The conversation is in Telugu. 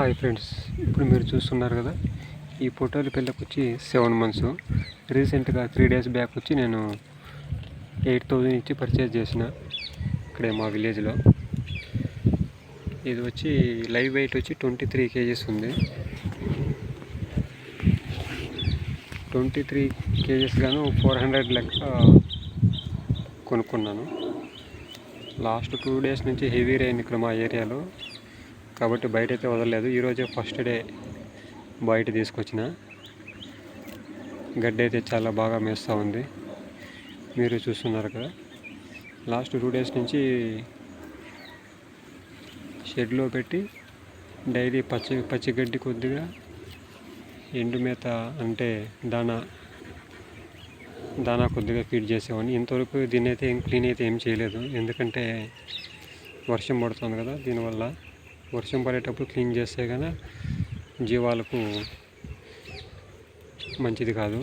హాయ్ ఫ్రెండ్స్ ఇప్పుడు మీరు చూస్తున్నారు కదా ఈ ఫోటోలు పిల్లకు వచ్చి సెవెన్ మంత్స్. రీసెంట్గా త్రీ డేస్ బ్యాక్ వచ్చి నేను ఎయిట్ థౌజండ్ ఇచ్చి పర్చేజ్ చేసిన ఇక్కడే మా విలేజ్లో. ఇది వచ్చి లైవ్ వెయిట్ వచ్చి ట్వంటీ త్రీ కేజీస్ ఉంది. ట్వంటీ త్రీ కేజీస్ గాను ఫోర్ హండ్రెడ్ లెక్క కొనుక్కున్నాను. లాస్ట్ టూ డేస్ నుంచి హెవీ రెయిన్ ఇక్కడ మా ఏరియాలో. కాబట్టి బయట అయితే వదలలేదు ఈరోజే ఫస్ట్ డే బయట తీసుకొచ్చిన. గడ్డి అయితే చాలా బాగా మేస్తూ ఉంది. మీరు చూస్తున్నారు కదా. లాస్ట్ టూ డేస్ నుంచి షెడ్లో పెట్టి డైలీ పచ్చి పచ్చి గడ్డి కొద్దిగా ఎండు మేత అంటే దానా దానా కొద్దిగా ఫీడ్ చేసేవాడిని. ఇంతవరకు దీన్ని అయితే ఏం క్లీన్ అయితే ఏం చేయలేదు. ఎందుకంటే వర్షం పడుతుంది కదా దీనివల్ల. వర్షం పడేటప్పుడు క్లీన్ చేస్తే కానీ జీవాలకు మంచిది కాదు.